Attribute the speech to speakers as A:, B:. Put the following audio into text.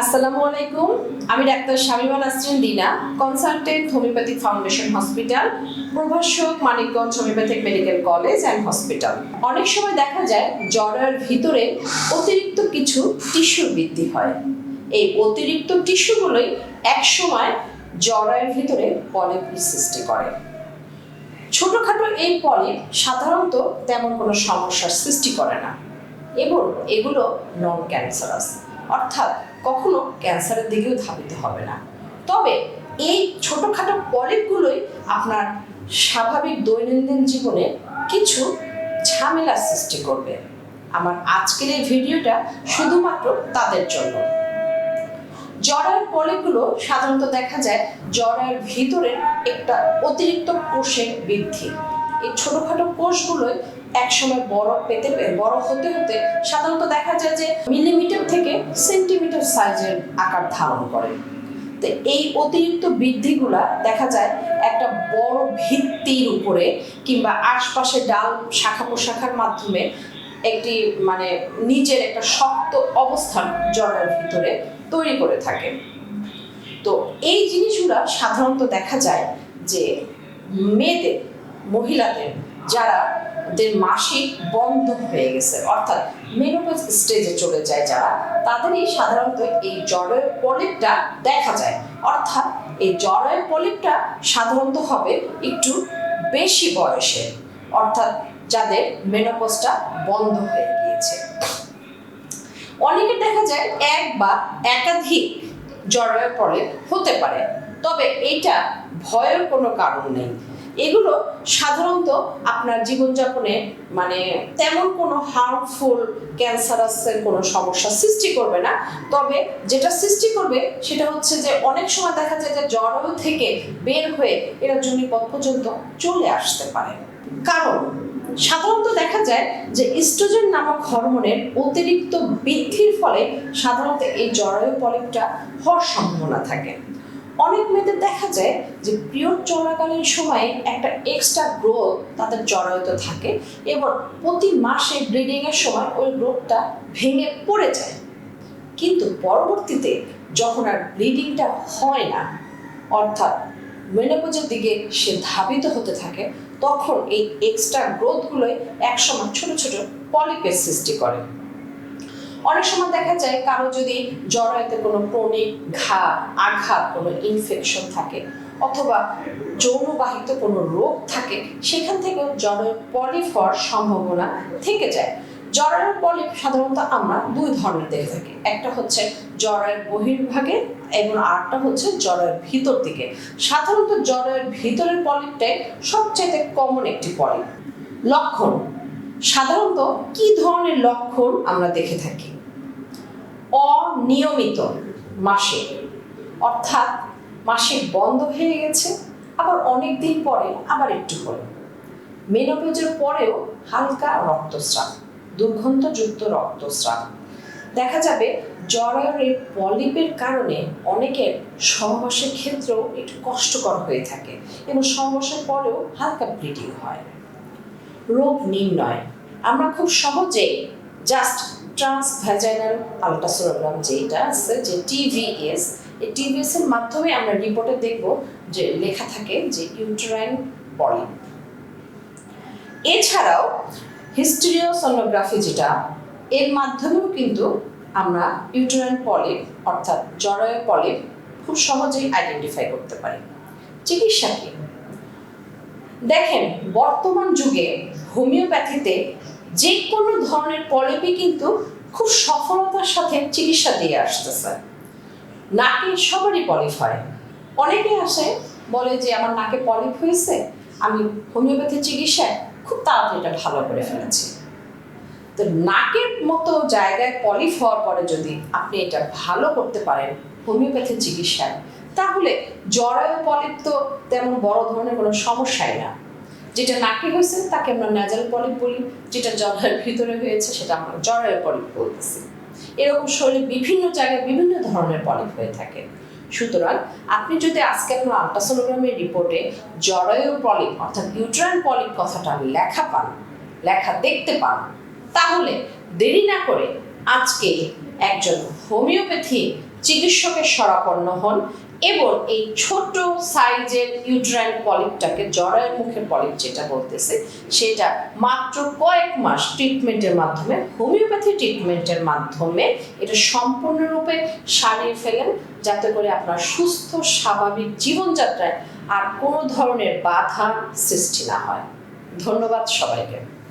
A: আসসালামু আলাইকুম। আমি doctor Shamima Nasrin Dina, consultant homoeopathic foundation hospital, প্রভাষক Manikganj homoeopathic medical college and hospital. অনেক সময় দেখা যায় জ্বরের ভিতরে অতিরিক্ত কিছু টিস্যু বৃদ্ধি হয়। এই অতিরিক্ত টিস্যুগুলোই একসময় জ্বরের ভিতরে পলিপের সৃষ্টি করে। ছোটখাটো এই পলিপ সাধারণত তেমন কোনো সমস্যার সৃষ্টি করে না। এবং এগুলো নন ক্যান্সারাস অর্থাৎ কখনো ক্যান্সারের দিকেও ধাবিত হবে না। তবে এই ছোটখাটো পলিপগুলোই আপনার স্বাভাবিক দৈনন্দিন জীবনে কিছু ঝামেলা সৃষ্টি করবে। আমার আজকের এই ভিডিওটা শুধুমাত্র তাদের জন্য। জরায়ুর পলিপগুলো সাধারণত দেখা যায় জরায়ুর ভিতরে একটা অতিরিক্ত কোষের বৃদ্ধি। এই ছোটখাটো কোষগুলোই একসময় বড় পেতে বড় হতে হতে সাধারণত দেখা যায় যে মিলিমিটার থেকে সেন্টিমিটার সাইজের আকার ধারণ করে। তো এই অতিরিক্ত বৃদ্ধিগুলা দেখা যায় একটা বড় ভিত্তির উপরে কিংবা আশপাশে ডাল শাখা প্রশাখার মাধ্যমে একটি মানে নিজের একটা শক্ত অবস্থান জলের ভিতরে তৈরি করে থাকে। তো এই জিনিসগুলা সাধারণত দেখা যায় যে মেয়েদের মহিলাদের যারা দের মাসিক বন্ধ হয়ে গেছে, অর্থাৎ মেনোপজ স্টেজে চলে যায় যারা, তাদের তাদেরই সাধারণত এই জরায়ু পলিপটা দেখা যায়। অর্থাৎ এই জরায়ু পলিপটা সাধারণত হবে একটু বেশি বয়সে, অর্থাৎ যাদের মেনোপজটা বন্ধ হয়ে গিয়েছে। অনেকে দেখা যায় এক বা একাধিক জরায়ু পলিপ হতে পারে, তবে এটা ভয়ের কোনো কারণ নেই। এগুলো সাধারণত আপনার জীবনযাপনে মানে তেমন কোনো হার্মফুল ক্যান্সারাসের কোনো সমস্যা সৃষ্টি করবে না। তবে যেটা সৃষ্টি করবে সেটা হচ্ছে যে অনেক সময় দেখা যায় যে জরায়ু থেকে বের হয়ে এরা জনিপথ পর্যন্ত চলে আসতে পারে। কারণ সাধারণত দেখা যায় যে ইস্ট্রোজেন নামক হরমোনের অতিরিক্ত বৃদ্ধির ফলে সাধারণত এই জরায়ু পলিপটা হওয়ার সম্ভাবনা থাকে। অনেক মেয়েদের দেখা যায় যে পিরিয়ড চলাকালীন সময়ে একটা এক্সট্রা গ্রোথ তাদের জরায়ুতে থাকে এবং প্রতি মাসে ব্লিডিং এর সময় ওই গ্রোথটা ভেঙে পড়ে যায়। কিন্তু পরবর্তীতে যখন আর ব্লিডিংটা হয় না, অর্থাৎ মেনোপজের দিকে সে ধাবিত হতে থাকে, তখন এই এক্সট্রা গ্রোথগুলোই একসময় ছোট ছোট পলিপের সৃষ্টি করে। অনেক সময় দেখা যায় কারও যদি জরায়ুতে কোনো ক্রনিক ঘা আঘাত, কোনো ইনফেকশন থাকে অথবা যৌনবাহিত কোনো রোগ থাকে, সেখান থেকেও জরায়ু পলিপ হওয়ার সম্ভাবনা থেকে যায়। জরায়ুর পলিপ সাধারণত আমরা দুই ধরনের দেখে থাকি। একটা হচ্ছে জরায়ুর বহির্ভাগে এবং আরেকটা হচ্ছে জরায়ুর ভিতর দিকে। সাধারণত জরায়ুর ভিতরের পলিপটাই সবচেয়ে কমন একটি পলিপ লক্ষণ। সাধারণত কি ধরনের লক্ষণ আমরা দেখে থাকি? অনিয়মিত মাসে। অর্থাৎ মাসে বন্ধ হয়ে গেছে, আবার অনেক দিন পরে আবার একটু হলো মেনোপজের পরেও হালকা রক্তস্রাব দুর্গন্ধযুক্ত রক্তস্রাব। দেখা যাবে জরায়ুর পলিপের কারণে অনেকের সহবাসের ক্ষেত্রেও একটু কষ্টকর হয়ে থাকে এবং সহবাসের পরেও হালকা ব্লিডিং হয়। রোগ নির্ণয়, আমরা খুব সহজে জাস্ট ট্রান্সভ্যাজাইনাল আলট্রাসোনোগ্রাম যেটা আছে, যে টিভিএস এই টিভিএস এর মাধ্যমে আমরা রিপোর্টে দেখব যে লেখা থাকে যে ইউটেরাইন পলিপ এছাড়াও হিস্টেরিওসোনোগ্রাফি যেটা, এর মাধ্যমেও কিন্তু আমরা ইউটেরাইন পলিপ অর্থাৎ জরায়ু পলিপ খুব সহজেই আইডেন্টিফাই করতে পারি। চিকিৎসা কি? দেখেন, বর্তমান যুগে হোমিওপ্যাথিতে যে কোনো ধরনের পলিপি কিন্তু খুব সফলতার সাথে চিকিৎসা দিয়ে আসতেছে। নাকে সবারই পলিপ হয়। অনেকে আসে, বলে যে, আমার নাকে পলিপ হয়েছে, আমি হোমিওপ্যাথি চিকিৎসায় খুব তাড়াতাড়ি এটা ভালো করে ফেলেছি। তো নাকের মতো জায়গায় পলিপ হওয়ার পরে যদি আপনি এটা ভালো করতে পারেন হোমিওপ্যাথি চিকিৎসায়, তাহলে জরায়ু পলিপ তো তেমন বড় ধরনের কোনো সমস্যাই না। যেটা নাকে হয়েছে, তাকে আমরা ন্যাজাল পলিপ বলি। যেটা জরায়ের ভিতরে হয়েছে, সেটা আমরা জরায়ু পলিপ বলতেছি। এরকম শরীরে বিভিন্ন জায়গায় বিভিন্ন ধরনের পলিপ হয়ে থাকে। সুতরাং আপনি যদি আজকে আপনার আলট্রাসোনোগ্রামের রিপোর্টে জরায়ু পলিপ অর্থাৎ ইউট্রাইন পলিপ কথাটা লেখা পান, লেখা দেখতে পান, তাহলে দেরি না করে আজকে একজন হোমিওপ্যাথি চিকিৎসকের শরাপন্ন হন এবং এই ছোট সাইজের ইউট্রাইন পলিপটাকে জরায়ের মুখের পলিপ যেটা বলতেছে, সেটা মাত্র কয়েক মাস ট্রিটমেন্টের মাধ্যমে হোমিওপ্যাথি ট্রিটমেন্টের মাধ্যমে এটা সম্পূর্ণরূপে সারিয়ে ফেলেন, যাতে করে আপনার সুস্থ, স্বাভাবিক জীবনযাত্রায় আর কোনো ধরনের বাধা সৃষ্টি না হয়। ধন্যবাদ সবাইকে।